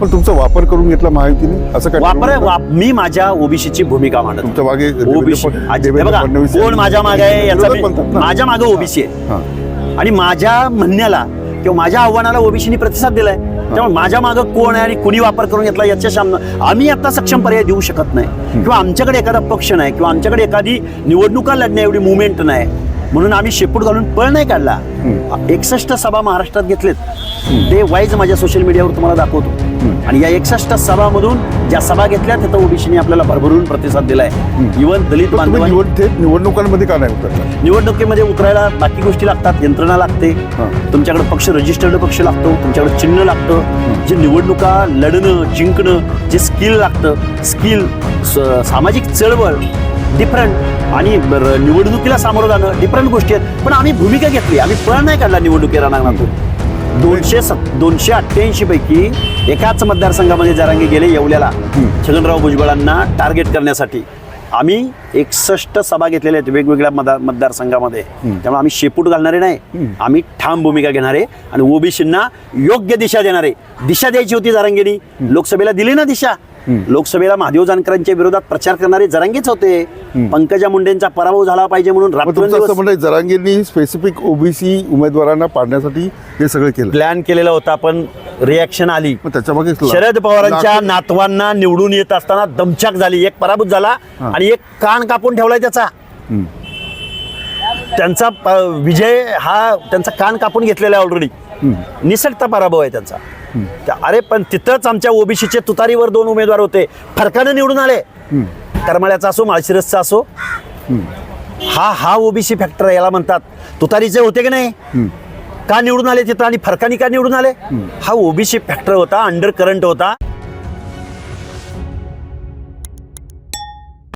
पण तुमचा वापर करून घेतला महायुतीने असं काय वापर ठरवलं? मी माझ्या ओबीसीची भूमिका मांडतो तुमच्या मागे देवेंद्र ओबीसी फड- हे देवेंद्र बघा फडणवीस कोण यांनी- माझ्या मागे आहे याचा विरोधक म्हणतात मी- ना. माझ्या मागे ओबीसी आहे. हां. आणि माझ्या म्हणण्याला किंवा माझ्या आव्हानाला ओबीसीने प्रतिसाद दिलाय. त्यामुळे माझ्या मागं कोण आहे आणि कुणी वापर करून घेतला याच्या सामना आम्ही आता सक्षम पर्याय देऊ शकत नाही. किंवा आमच्याकडे एखादा पक्ष नाही किंवा आमच्याकडे एखादी निवडणुका लढण्या एवढी मुवमेंट नाही. म्हणून आम्ही शेपूट घालून पळ नाही काढला. एकसष्ट सभा महाराष्ट्रात घेतलेत. ते वाईज माझ्या सोशल मीडियावर तुम्हाला दाखवतो. आणि या एकसष्ट सभामधून ज्या सभा घेतल्या तिथं ओबीसीने आपल्याला भरभरून प्रतिसाद दिलाय. इव्हन दलित बांधवांनी निवडणुकांमध्ये का नाही उतरला निवडणुकीमध्ये उतरायला बाकी गोष्टी लागतात यंत्रणा लागते. तुमच्याकडे पक्ष रजिस्टर्ड पक्ष लागतो तुमच्याकडे चिन्ह लागतं. जे निवडणुका लढणं जिंकणं जे स्किल लागतं स्किल सामाजिक चळवळ डिफरंट आणि निवडणुकीला सामोरं जाणं डिफरंट गोष्टी आहेत. पण आम्ही भूमिका घेतली आम्ही पळ नाही काढला निवडणुकी रणांगणातून दोनशे सत दोनशे अठ्ठ्याऐंशी पैकी एकाच मतदारसंघामध्ये जरांगे गेले येवल्याला. छगनराव भुजबळांना टार्गेट करण्यासाठी. आम्ही एकसष्ट सभा घेतलेल्या आहेत वेगवेगळ्या मतदार मतदारसंघामध्ये. त्यामुळे आम्ही शेपूट घालणारे नाही. आम्ही ठाम भूमिका घेणारे आणि ओबीसींना योग्य दिशा देणारे. दिशा द्यायची होती जरांगेनी. लोकसभेला दिली ना दिशा. लोकसभेला महादेव जानकरांच्या विरोधात प्रचार करणारे जरांगेच होते. पंकजा मुंडेंचा पराभव झाला पाहिजे म्हणून जरांगेंनी स्पेसिफिक ओबीसी उमेदवारांना पाडण्यासाठी हे सगळं केलं. प्लॅन केलेला होता पण रिॲक्शन आली. त्याच्यामागे ला- शरद पवारांच्या नातवांना निवडून येत असताना दमछाक झाली. एक पराभूत झाला. आणि एक कान कापून ठेवलाय त्याचा. त्यांचा प- विजय हा त्यांचा कान कापून घेतलेला आहे ऑलरेडी निसटता पराभव आहे त्यांचा. त्या- अरे पण तिथंच आमच्या ओबीसीचे तुतारीवर दोन उमेदवार होते. फरकानं निवडून आले. करमाळ्याचा असो माळशिरसचा असो. हा हा ओबीसी फॅक्टर याला म्हणतात. तुतारीचे होते की नाही का निवडून आले तिथं आणि फरकानी का निवडून आले? हा ओबीसी फॅक्टर होता अंडर करंट होता.